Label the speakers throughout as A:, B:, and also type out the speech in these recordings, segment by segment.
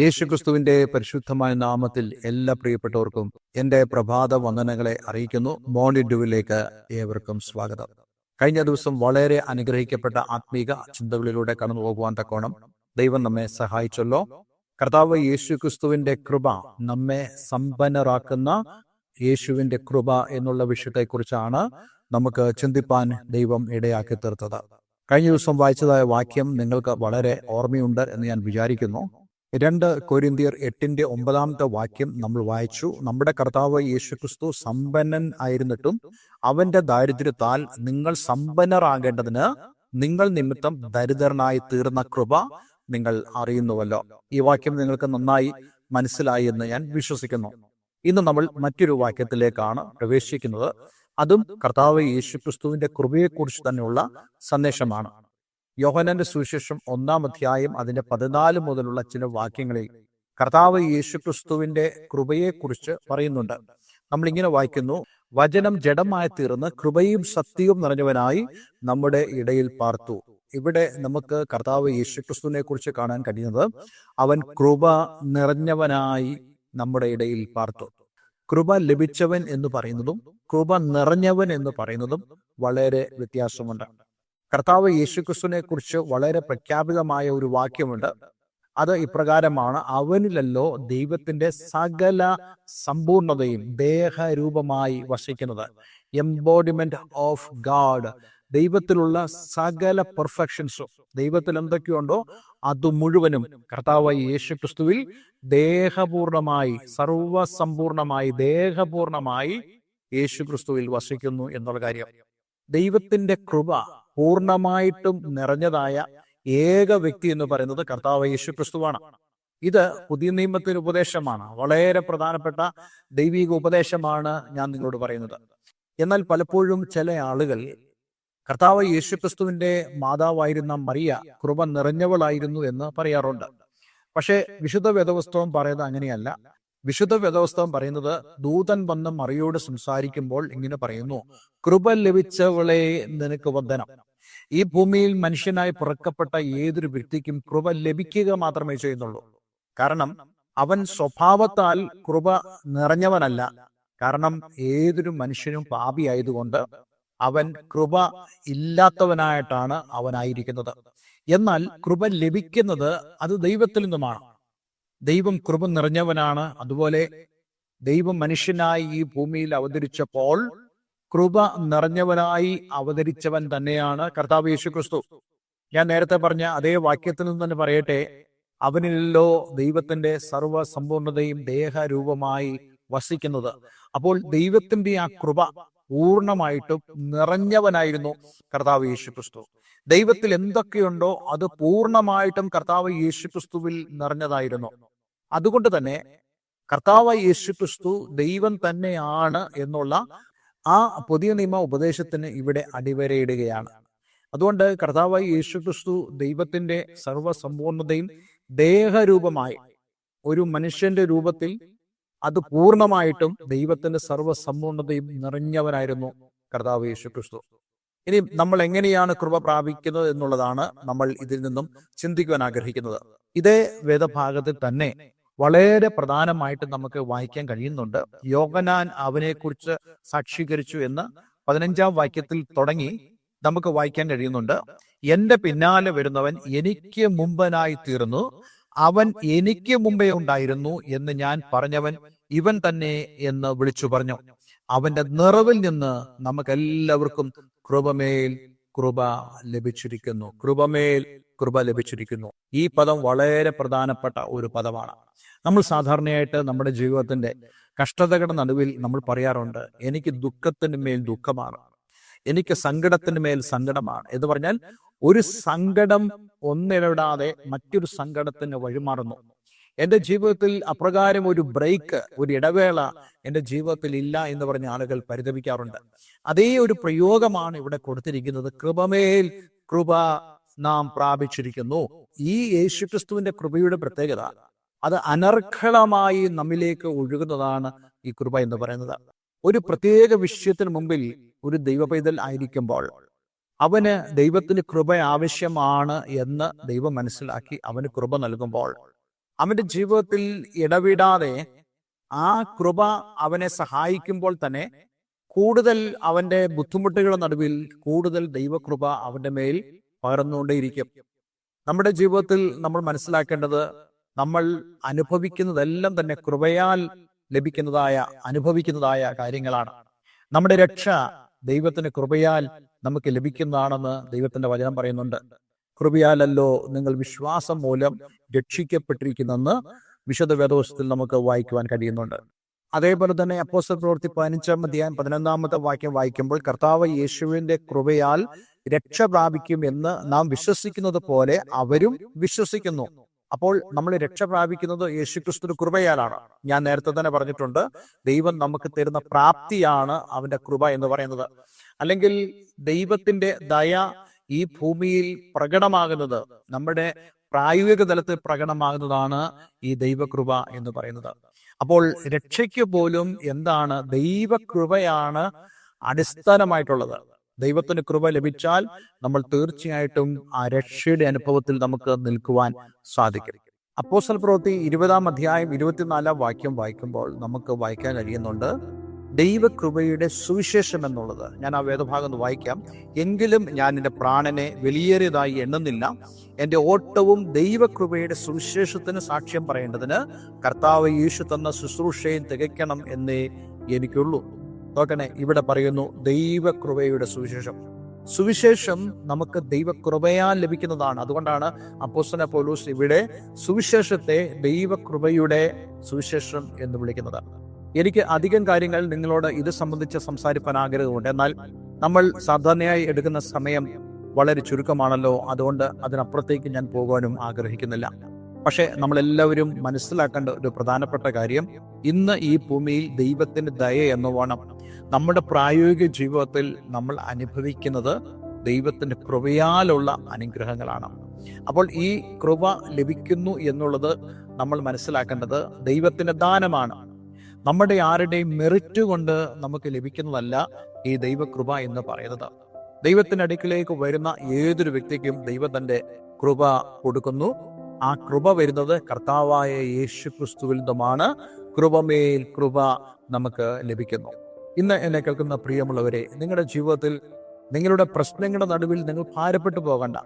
A: യേശുക്രിസ്തുവിന്റെ പരിശുദ്ധമായ നാമത്തിൽ എല്ലാ പ്രിയപ്പെട്ടവർക്കും എന്റെ പ്രഭാത വന്ദനങ്ങളെ അറിയിക്കുന്നു. മോർണിംഗ് ഏവർക്കും സ്വാഗതം. കഴിഞ്ഞ ദിവസം വളരെ അനുഗ്രഹിക്കപ്പെട്ട ആത്മീക ചിന്തകളിലൂടെ കടന്നു പോകുവാൻ തക്കോണം ദൈവം നമ്മെ സഹായിച്ചല്ലോ. കർത്താവ് യേശു ക്രിസ്തുവിന്റെ കൃപ നമ്മെ സമ്പന്നരാക്കുന്ന യേശുവിന്റെ കൃപ എന്നുള്ള വിഷയത്തെക്കുറിച്ചാണ് നമുക്ക് ചിന്തിപ്പാൻ ദൈവം ഇടയാക്കി തീർത്തത് കഴിഞ്ഞ ദിവസം വായിച്ചതായ വാക്യം നിങ്ങൾക്ക് വളരെ ഓർമ്മയുണ്ട് എന്ന് ഞാൻ വിചാരിക്കുന്നു. രണ്ട് കൊരിന്തിയർ എട്ടിന്റെ ഒമ്പതാമത്തെ വാക്യം നമ്മൾ വായിച്ചു. നമ്മുടെ കർത്താവ് യേശുക്രിസ്തു സമ്പന്നൻ ആയിരുന്നിട്ടും അവന്റെ ദാരിദ്ര്യത്താൽ നിങ്ങൾ സമ്പന്നരാകേണ്ടതിന് നിങ്ങൾ നിമിത്തം ദരിദ്രനായി തീർന്ന കൃപ നിങ്ങൾ അറിയുന്നുവല്ലോ. ഈ വാക്യം നിങ്ങൾക്ക് നന്നായി മനസ്സിലായി എന്ന് ഞാൻ വിശ്വസിക്കുന്നു. ഇന്ന് നമ്മൾ മറ്റൊരു വാക്യത്തിലേക്കാണ് പ്രവേശിക്കുന്നത്. അതും കർത്താവ് യേശുക്രിസ്തുവിന്റെ കൃപയെക്കുറിച്ച് തന്നെയുള്ള സന്ദേശമാണ്. യോഹനന്റെ സുവിശേഷം ഒന്നാം അധ്യായം അതിന്റെ പതിനാല് മുതലുള്ള ചില വാക്യങ്ങളിൽ കർത്താവ് യേശുക്രിസ്തുവിന്റെ കൃപയെക്കുറിച്ച് പറയുന്നുണ്ട്. നമ്മൾ ഇങ്ങനെ വായിക്കുന്നു വചനം ജഡമായി തീർന്ന് കൃപയും സത്യവും നിറഞ്ഞവനായി നമ്മുടെ ഇടയിൽ പാർത്തു. ഇവിടെ നമുക്ക് കർത്താവ് യേശുക്രിസ്തുവിനെ കുറിച്ച് കാണാൻ കഴിയുന്നത് അവൻ കൃപ നിറഞ്ഞവനായി നമ്മുടെ ഇടയിൽ പാർത്തു. കൃപ ലഭിച്ചവൻ എന്ന് പറയുന്നതും കൃപ നിറഞ്ഞവൻ എന്ന് പറയുന്നതും വളരെ വ്യത്യാസമുണ്ട്. കർത്താവ് യേശുക്രിസ്തുവിനെ കുറിച്ച് വളരെ പ്രഖ്യാപിതമായ ഒരു വാക്യമുണ്ട്. അത് ഇപ്രകാരമാണ് അവനിലല്ലോ ദൈവത്തിന്റെ സകല സമ്പൂർണതയും ദേഹരൂപമായി വസിക്കുന്നത്. എംബോഡിമെന്റ് ഓഫ് ഗാഡ് ദൈവത്തിലുള്ള സകല പെർഫെക്ഷൻസും ദൈവത്തിൽ എന്തൊക്കെയുണ്ടോ അത് മുഴുവനും കർത്താവ് യേശു ക്രിസ്തുവിൽ ദേഹപൂർണമായി സർവസമ്പൂർണമായി ദേഹപൂർണമായി യേശു ക്രിസ്തുവിൽ വസിക്കുന്നു എന്നുള്ള കാര്യം. ദൈവത്തിന്റെ കൃപ പൂർണമായിട്ടും നിറഞ്ഞതായ ഏക വ്യക്തി എന്ന് പറയുന്നത് കർത്താവ് യേശു ക്രിസ്തുവാണ് ഇത് പുതിയ നിയമത്തിന് ഉപദേശമാണ്. വളരെ പ്രധാനപ്പെട്ട ദൈവിക ഉപദേശമാണ് ഞാൻ നിങ്ങളോട് പറയുന്നത്. എന്നാൽ പലപ്പോഴും ചില ആളുകൾ കർത്താവ് യേശു ക്രിസ്തുവിന്റെ മാതാവായിരുന്ന മറിയ കൃപ നിറഞ്ഞവളായിരുന്നു എന്ന് പറയാറുണ്ട്. പക്ഷേ വിശുദ്ധ വേദവസ്തവം പറയുന്നത് അങ്ങനെയല്ല. വിശുദ്ധ വേദവസ്തവം പറയുന്നത് ദൂതൻ വന്ന് മറിയോട് സംസാരിക്കുമ്പോൾ ഇങ്ങനെ പറയുന്നു കൃപ ലഭിച്ചവളെ നിനക്ക് വന്ദനം. ഈ ഭൂമിയിൽ മനുഷ്യനായി പുറക്കപ്പെട്ട ഏതൊരു വ്യക്തിക്കും കൃപ ലഭിക്കുക മാത്രമേ ചെയ്യുന്നുള്ളൂ. കാരണം അവൻ സ്വഭാവത്താൽ കൃപ നിറഞ്ഞവനല്ല. കാരണം ഏതൊരു മനുഷ്യനും പാപിയായതുകൊണ്ട് അവൻ കൃപ ഇല്ലാത്തവനായിട്ടാണ് അവനായിരിക്കുന്നത്. എന്നാൽ കൃപ ലഭിക്കുന്നത് അത് ദൈവത്തിൽ നിന്നുമാണ്. ദൈവം കൃപ നിറഞ്ഞവനാണ്. അതുപോലെ ദൈവം മനുഷ്യനായി ഈ ഭൂമിയിൽ അവതരിച്ചപ്പോൾ കൃപ നിറഞ്ഞവനായി അവതരിച്ചവൻ തന്നെയാണ് കർത്താവ് യേശു ക്രിസ്തു ഞാൻ നേരത്തെ പറഞ്ഞ അതേ വാക്യത്തിൽ നിന്ന് തന്നെ പറയട്ടെ അവനിലല്ലോ ദൈവത്തിന്റെ സർവ സർവസമ്പൂർണതയും ദേഹരൂപമായി വസിക്കുന്നത്. അപ്പോൾ ദൈവത്തിന്റെ ആ കൃപ പൂർണമായിട്ടും നിറഞ്ഞവനായിരുന്നു കർത്താവ് യേശു ക്രിസ്തു ദൈവത്തിൽ എന്തൊക്കെയുണ്ടോ അത് പൂർണമായിട്ടും കർത്താവ് യേശു ക്രിസ്തുവിൽ നിറഞ്ഞതായിരുന്നു. അതുകൊണ്ട് തന്നെ കർത്താവ് യേശു ക്രിസ്തു ദൈവം തന്നെയാണ് എന്നുള്ള ആ പുതിയ നിയമ ഉപദേശത്തിന് ഇവിടെ അടിവരയിടുകയാണ്. അതുകൊണ്ട് കർത്താവായി യേശുക്രിസ്തു ദൈവത്തിന്റെ സർവസമ്പൂർണതയും ദേഹരൂപമായി ഒരു മനുഷ്യന്റെ രൂപത്തിൽ അത് പൂർണമായിട്ടും ദൈവത്തിന്റെ സർവസമ്പൂർണതയും നിറഞ്ഞവനായിരുന്നു കർത്താവ് യേശു ക്രിസ്തു ഇനി നമ്മൾ എങ്ങനെയാണ് കൃപ പ്രാപിക്കുന്നത് എന്നുള്ളതാണ് നമ്മൾ ഇതിൽ നിന്നും ചിന്തിക്കുവാൻ ആഗ്രഹിക്കുന്നത്. ഇതേ വേദഭാഗത്തിൽ തന്നെ വളരെ പ്രധാനമായിട്ട് നമുക്ക് വായിക്കാൻ കഴിയുന്നുണ്ട്. യോഗനാൻ അവനെക്കുറിച്ച് സാക്ഷീകരിച്ചു എന്ന് പതിനഞ്ചാം വാക്യത്തിൽ തുടങ്ങി നമുക്ക് വായിക്കാൻ കഴിയുന്നുണ്ട്. എന്റെ പിന്നാലെ വരുന്നവൻ എനിക്ക് മുമ്പനായി തീർന്നു. അവൻ എനിക്ക് മുമ്പേ ഉണ്ടായിരുന്നു എന്ന് ഞാൻ പറഞ്ഞവൻ ഇവൻ തന്നെ എന്ന് വിളിച്ചു പറഞ്ഞു. അവന്റെ നിറവിൽ നിന്ന് നമുക്ക് എല്ലാവർക്കും കൃപമേൽ കൃപ ലഭിച്ചിരിക്കുന്നു. കൃപമേൽ കൃപ ലഭിച്ചിരിക്കുന്നു. ഈ പദം വളരെ പ്രധാനപ്പെട്ട ഒരു പദമാണ്. നമ്മൾ സാധാരണയായിട്ട് നമ്മുടെ ജീവിതത്തിന്റെ കഷ്ടതകളുടെ നടുവിൽ നമ്മൾ പറയാറുണ്ട് എനിക്ക് ദുഃഖത്തിന് മേൽ ദുഃഖമാണ്. എനിക്ക് സങ്കടത്തിന് മേൽ സങ്കടമാണ്. എന്ന് പറഞ്ഞാൽ ഒരു സങ്കടം ഒന്നിടവിടാതെ മറ്റൊരു സങ്കടത്തിന് വഴിമാറുന്നു. എന്റെ ജീവിതത്തിൽ അപ്രകാരം ഒരു ബ്രേക്ക് ഒരു ഇടവേള എന്റെ ജീവിതത്തിൽ ഇല്ല എന്ന് പറഞ്ഞ ആളുകൾ പരിതപിക്കാറുണ്ട്. അതേ ഒരു പ്രയോഗമാണ് ഇവിടെ കൊടുത്തിരിക്കുന്നത്. കൃപമേൽ കൃപ നാം പ്രാപിച്ചിരിക്കുന്നു. ഈ യേശുക്രിസ്തുവിന്റെ കൃപയുടെ പ്രത്യേകത അത് അനർഘളമായി നമ്മിലേക്ക് ഒഴുകുന്നതാണ് ഈ കൃപ എന്ന് പറയുന്നത്. ഒരു പ്രത്യേക വിഷയത്തിന് മുമ്പിൽ ഒരു ദൈവപൈതൽ ആയിരിക്കുമ്പോൾ അവന് ദൈവത്തിന് കൃപ ആവശ്യമാണ് എന്ന് ദൈവം മനസ്സിലാക്കി അവന് കൃപ നൽകുമ്പോൾ അവന്റെ ജീവിതത്തിൽ ഇടവിടാതെ ആ കൃപ അവനെ സഹായിക്കുമ്പോൾ തന്നെ കൂടുതൽ അവന്റെ ബുദ്ധിമുട്ടുകളുടെ നടുവിൽ കൂടുതൽ ദൈവകൃപ അവന്റെ മേൽ പകർന്നുകൊണ്ടേയിരിക്കും. നമ്മുടെ ജീവിതത്തിൽ നമ്മൾ മനസ്സിലാക്കേണ്ടത് നമ്മൾ അനുഭവിക്കുന്നതെല്ലാം തന്നെ കൃപയാൽ ലഭിക്കുന്നതായ അനുഭവിക്കുന്നതായ കാര്യങ്ങളാണ്. നമ്മുടെ രക്ഷ ദൈവത്തിന്റെ കൃപയാൽ നമുക്ക് ലഭിക്കുന്നതാണെന്ന് ദൈവത്തിന്റെ വചനം പറയുന്നുണ്ട്. കൃപയാലല്ലോ നിങ്ങൾ വിശ്വാസം മൂലം രക്ഷിക്കപ്പെട്ടിരിക്കുന്നെന്ന് വിശുദ്ധ വേദോശത്തിൽ നമുക്ക് വായിക്കുവാൻ കഴിയുന്നുണ്ട്. അതേപോലെ തന്നെ അപ്പോസ്റ്റൽ പ്രവൃത്തി പതിനഞ്ചാം അധ്യായം പതിനൊന്നാമത്തെ വാക്യം വായിക്കുമ്പോൾ കർത്താവ് യേശുവിന്റെ കൃപയാൽ രക്ഷ പ്രാപിക്കും എന്ന് നാം വിശ്വസിക്കുന്നത് പോലെ അവരും വിശ്വസിക്കുന്നു. അപ്പോൾ നമ്മൾ രക്ഷ പ്രാപിക്കുന്നത് യേശുക്രിസ്തു കൃപയാലാണ്. ഞാൻ നേരത്തെ തന്നെ പറഞ്ഞിട്ടുണ്ട് ദൈവം നമുക്ക് തരുന്ന പ്രാപ്തിയാണ് അവന്റെ കൃപ എന്ന് പറയുന്നത്. അല്ലെങ്കിൽ ദൈവത്തിന്റെ ദയ ഈ ഭൂമിയിൽ പ്രകടമാകുന്നത് നമ്മുടെ പ്രായോഗിക തലത്തിൽ പ്രകടമാകുന്നതാണ് ഈ ദൈവകൃപ എന്ന് പറയുന്നത്. അപ്പോൾ രക്ഷയ്ക്ക് പോലും എന്താണ് ദൈവകൃപയാണ് അടിസ്ഥാനമായിട്ടുള്ളത്. ദൈവത്തിന് കൃപ ലഭിച്ചാൽ നമ്മൾ തീർച്ചയായിട്ടും ആ രക്ഷയുടെ അനുഭവത്തിൽ നമുക്ക് നിൽക്കുവാൻ സാധിക്കും. അപ്പോസൽ പ്രവൃത്തി ഇരുപതാം അധ്യായം ഇരുപത്തിനാലാം വാക്യം വായിക്കുമ്പോൾ നമുക്ക് വായിക്കാൻ കഴിയുന്നുണ്ട് ദൈവകൃപയുടെ സുവിശേഷം എന്നുള്ളത്. ഞാൻ ആ വേദഭാഗം ഒന്ന് വായിക്കാം. എങ്കിലും ഞാൻ എന്റെ പ്രാണനെ വലിയേറിയതായി എണ്ണുന്നില്ല. എന്റെ ഓട്ടവും ദൈവകൃപയുടെ സുവിശേഷത്തിന് സാക്ഷ്യം പറയേണ്ടതിന് കർത്താവ് യേശു തന്ന ശുശ്രൂഷയും തികയ്ക്കണം എന്നേ എനിക്കുള്ളൂ. നോക്കണേ ഇവിടെ പറയുന്നു ദൈവകൃപയുടെ സുവിശേഷം. സുവിശേഷം നമുക്ക് ദൈവകൃപയാൽ ലഭിക്കുന്നതാണ്. അതുകൊണ്ടാണ് അപ്പോസ്തല പോലൂസ് ഇവിടെ സുവിശേഷത്തെ ദൈവകൃപയുടെ സുവിശേഷം എന്ന് വിളിക്കുന്നത്. എനിക്ക് അധികം കാര്യങ്ങൾ നിങ്ങളോട് ഇത് സംബന്ധിച്ച് സംസാരിപ്പാൻ ആഗ്രഹമുണ്ട്. എന്നാൽ നമ്മൾ സാധാരണയായി എടുക്കുന്ന സമയം വളരെ ചുരുക്കമാണല്ലോ. അതുകൊണ്ട് അതിനപ്പുറത്തേക്ക് ഞാൻ പോകാനും ആഗ്രഹിക്കുന്നില്ല. പക്ഷെ നമ്മളെല്ലാവരും മനസ്സിലാക്കേണ്ട ഒരു പ്രധാനപ്പെട്ട കാര്യം ഇന്ന് ഈ ഭൂമിയിൽ ദൈവത്തിന്റെ ദയ എന്ന് വേണം. നമ്മുടെ പ്രായോഗിക ജീവിതത്തിൽ നമ്മൾ അനുഭവിക്കുന്നത് ദൈവത്തിന്റെ കൃപയാലുള്ള അനുഗ്രഹങ്ങളാണ്. അപ്പോൾ ഈ കൃപ ലഭിക്കുന്നു എന്നുള്ളത് നമ്മൾ മനസ്സിലാക്കേണ്ടത് ദൈവത്തിന്റെ ദാനമാണ്. നമ്മുടെ ആരുടെയും മെറിറ്റ് കൊണ്ട് നമുക്ക് ലഭിക്കുന്നതല്ല ഈ ദൈവകൃപ എന്ന് പറയുന്നത്. ദൈവത്തിന്റെ അടുക്കിലേക്ക് വരുന്ന ഏതൊരു വ്യക്തിക്കും ദൈവം കൃപ കൊടുക്കുന്നു. ആ കൃപ വരുന്നത് കർത്താവായ യേശു ക്രിസ്തുവിൽ നിന്നുമാണ് കൃപമേൽ കൃപ നമുക്ക് ലഭിക്കുന്നു. ഇന്ന് എന്നെ കേൾക്കുന്ന പ്രിയമുള്ളവരെ നിങ്ങളുടെ ജീവിതത്തിൽ നിങ്ങളുടെ പ്രശ്നങ്ങളുടെ നടുവിൽ നിങ്ങൾ ഭാരപ്പെട്ടു പോകണ്ട.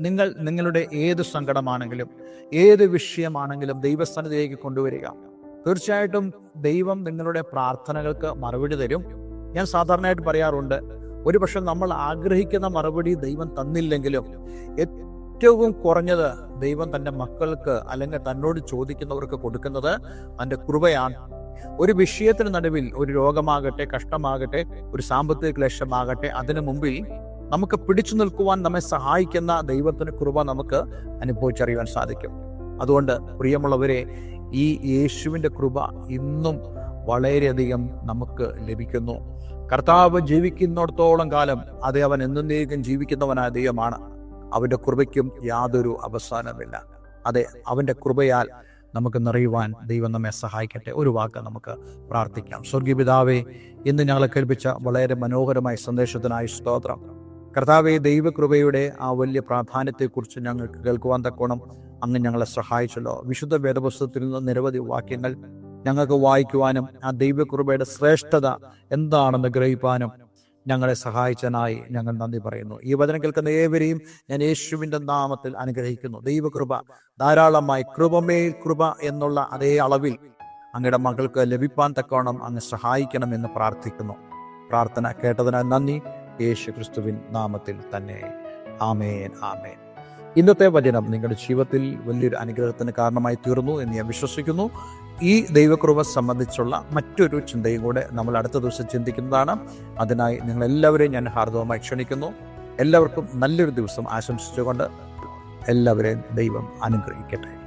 A: നിങ്ങൾ നിങ്ങളുടെ ഏത് സങ്കടമാണെങ്കിലും ഏത് വിഷയമാണെങ്കിലും ദൈവസ്ഥാനത്തിലേക്ക് കൊണ്ടുവരിക. തീർച്ചയായിട്ടും ദൈവം നിങ്ങളുടെ പ്രാർത്ഥനകൾക്ക് മറുപടി തരും. ഞാൻ സാധാരണയായിട്ട് പറയാറുണ്ട് ഒരു പക്ഷെ നമ്മൾ ആഗ്രഹിക്കുന്ന മറുപടി ദൈവം തന്നില്ലെങ്കിലും ഏറ്റവും കുറഞ്ഞത് ദൈവം തന്റെ മക്കൾക്ക് അല്ലെങ്കിൽ തന്നോട് ചോദിക്കുന്നവർക്ക് കൊടുക്കുന്നത് തന്റെ കൃപയാണ്. ഒരു വിഷയത്തിന് നടുവിൽ ഒരു രോഗമാകട്ടെ കഷ്ടമാകട്ടെ ഒരു സാമ്പത്തിക ക്ലേശമാകട്ടെ അതിനു മുമ്പിൽ നമുക്ക് പിടിച്ചു നിൽക്കുവാൻ നമ്മെ സഹായിക്കുന്ന ദൈവത്തിന് കൃപ നമുക്ക് അനുഭവിച്ചറിയുവാൻ സാധിക്കും. അതുകൊണ്ട് പ്രിയമുള്ളവരെ ഈ യേശുവിന്റെ കൃപ ഇന്നും വളരെയധികം നമുക്ക് ലഭിക്കുന്നു. കർത്താവ് ജീവിക്കുന്നിടത്തോളം കാലം അതേ അവൻ എന്നേക്കും ജീവിക്കുന്നവനായ ദൈവമാണ്. അവന്റെ കൃപയ്ക്കും യാതൊരു അവസാനമില്ല അതെ അവന്റെ കൃപയാൽ നമുക്ക് നിറയുവാൻ ദൈവം നമ്മെ സഹായിക്കട്ടെ. ഒരു വാക്ക് നമുക്ക് പ്രാർത്ഥിക്കാം. സ്വർഗീപിതാവേ ഇന്ന് ഞങ്ങളെ കേൾപ്പിച്ച വളരെ മനോഹരമായ സന്ദേശത്തിനായി സ്തോത്രം. കർത്താവെ ദൈവകൃപയുടെ ആ വലിയ പ്രാധാന്യത്തെക്കുറിച്ച് ഞങ്ങൾക്ക് കേൾക്കുവാൻ തക്കോണം അങ്ങ് ഞങ്ങളെ സഹായിച്ചല്ലോ. വിശുദ്ധ വേദപുസ്തകത്തിൽ നിന്ന് നിരവധി വാക്യങ്ങൾ ഞങ്ങൾക്ക് വായിക്കുവാനും ആ ദൈവകൃപയുടെ ശ്രേഷ്ഠത എന്താണെന്ന് ഗ്രഹിപ്പാനും ഞങ്ങളെ സഹായിച്ചനായി ഞങ്ങൾ നന്ദി പറയുന്നു. ഈ വചനം കേൾക്കുന്ന ഏവരെയും ഞാൻ യേശുവിന്റെ നാമത്തിൽ അനുഗ്രഹിക്കുന്നു. ദൈവകൃപ ധാരാളമായി കൃപമേൽ കൃപ എന്നുള്ള അതേ അളവിൽ അങ്ങയുടെ മകൾക്ക് ലഭിപ്പാൻ തക്കോണം അങ്ങ് സഹായിക്കണമെന്ന് പ്രാർത്ഥിക്കുന്നു. പ്രാർത്ഥന കേട്ടതിനാൽ നന്ദി. യേശു ക്രിസ്തുവിൻ നാമത്തിൽ തന്നെ. ആമേൻ ആമേൻ. ഇന്നത്തെ വചനം നിങ്ങളുടെ ജീവിതത്തിൽ വലിയൊരു അനുഗ്രഹത്തിന് കാരണമായി തീർന്നു എന്ന് ഞാൻ വിശ്വസിക്കുന്നു. ഈ ദൈവകൃപ സംബന്ധിച്ചുള്ള മറ്റൊരു ചിന്തയും കൂടെ നമ്മൾ അടുത്ത ദിവസം ചിന്തിക്കുന്നതാണ്. അതിനായി നിങ്ങളെല്ലാവരെയും ഞാൻ ഹാർദവമായി ക്ഷണിക്കുന്നു. എല്ലാവർക്കും നല്ലൊരു ദിവസം ആശംസിച്ചുകൊണ്ട് എല്ലാവരെയും ദൈവം അനുഗ്രഹിക്കട്ടെ.